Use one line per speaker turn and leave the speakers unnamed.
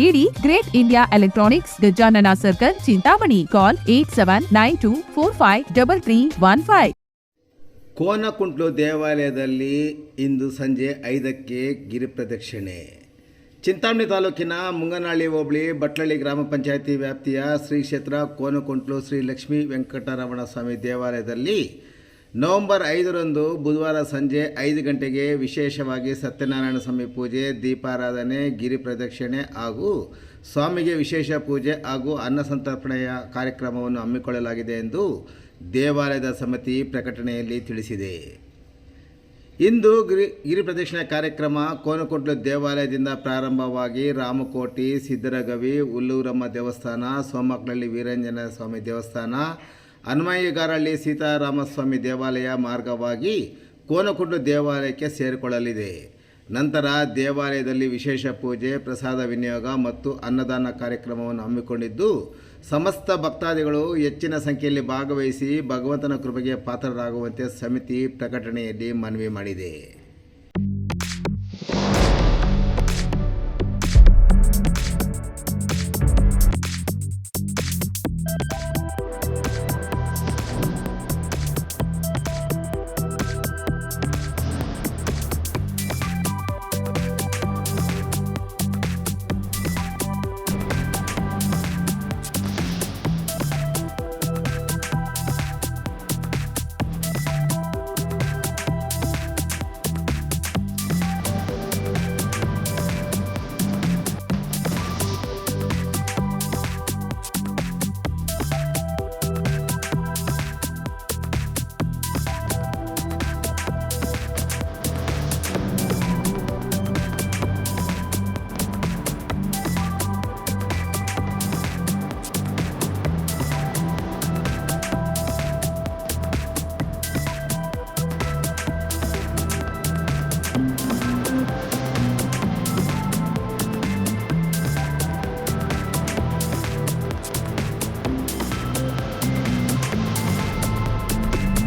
ನೀಡಿ great India electronics Gajanana circle, Chintamani. Call eight seven nine two four five double three one five
Konakuntlu ದೇವಾಲಯದಲ್ಲಿ ಇಂದು ಸಂಜೆ ಐದಕ್ಕೆ ಗಿರಿಪ್ರದಕ್ಷಿಣೆ ಚಿಂತಾಮಣಿ ತಾಲೂಕಿನ ಮುಂಗನಹಳ್ಳಿ ಹೋಬಳಿ, ಬಟ್ಲಳ್ಳಿ ಗ್ರಾಮ ಪಂಚಾಯಿತಿ ವ್ಯಾಪ್ತಿಯ ಶ್ರೀ ಕ್ಷೇತ್ರ ಕೋನಕುಂಟ್ಲು ಶ್ರೀ ಲಕ್ಷ್ಮೀ ವೆಂಕಟರಮಣ ಸ್ವಾಮಿ ದೇವಾಲಯದಲ್ಲಿ ನವೆಂಬರ್ ಐದರಂದು ಬುಧವಾರ ಸಂಜೆ ಐದು ಗಂಟೆಗೆ ವಿಶೇಷವಾಗಿ ಸತ್ಯನಾರಾಯಣ ಸ್ವಾಮಿ ಪೂಜೆ, ದೀಪಾರಾಧನೆ, ಗಿರಿ ಪ್ರದಕ್ಷಿಣೆ ಹಾಗೂ ಸ್ವಾಮಿಗೆ ವಿಶೇಷ ಪೂಜೆ ಹಾಗೂ ಅನ್ನಸಂತರ್ಪಣೆಯ ಕಾರ್ಯಕ್ರಮವನ್ನು ಹಮ್ಮಿಕೊಳ್ಳಲಾಗಿದೆ ಎಂದು ದೇವಾಲಯದ ಸಮಿತಿ ಪ್ರಕಟಣೆಯಲ್ಲಿ ತಿಳಿಸಿದೆ. ಇಂದು ಗಿರಿ ಗಿರಿ ಪ್ರದಕ್ಷಿಣೆ ಕಾರ್ಯಕ್ರಮ ಕೋನಕೊಟ್ಲು ದೇವಾಲಯದಿಂದ ಪ್ರಾರಂಭವಾಗಿ ರಾಮಕೋಟಿ, ಸಿದ್ದರಗವಿ ಹುಲ್ಲೂರಮ್ಮ ದೇವಸ್ಥಾನ ಸೋಮಕ್ಲಳ್ಳಿ ವೀರಂಜನ ಸ್ವಾಮಿ ದೇವಸ್ಥಾನ ಹನುಮಯ್ಯಗಾರಹಳ್ಳಿ ಸೀತಾರಾಮಸ್ವಾಮಿ ದೇವಾಲಯ ಮಾರ್ಗವಾಗಿ ಕೋನಕುಂಡು ದೇವಾಲಯಕ್ಕೆ ಸೇರಿಕೊಳ್ಳಲಿದೆ. ನಂತರ ದೇವಾಲಯದಲ್ಲಿ ವಿಶೇಷ ಪೂಜೆ, ಪ್ರಸಾದ ವಿನಿಯೋಗ ಮತ್ತು ಅನ್ನದಾನ ಕಾರ್ಯಕ್ರಮವನ್ನು ಹಮ್ಮಿಕೊಂಡಿದ್ದು, ಸಮಸ್ತ ಭಕ್ತಾದಿಗಳು ಹೆಚ್ಚಿನ ಸಂಖ್ಯೆಯಲ್ಲಿ ಭಾಗವಹಿಸಿ ಭಗವಂತನ ಕೃಪೆಗೆ ಪಾತ್ರರಾಗುವಂತೆ ಸಮಿತಿ ಪ್ರಕಟಣೆಯಲ್ಲಿ ಮನವಿ ಮಾಡಿದೆ.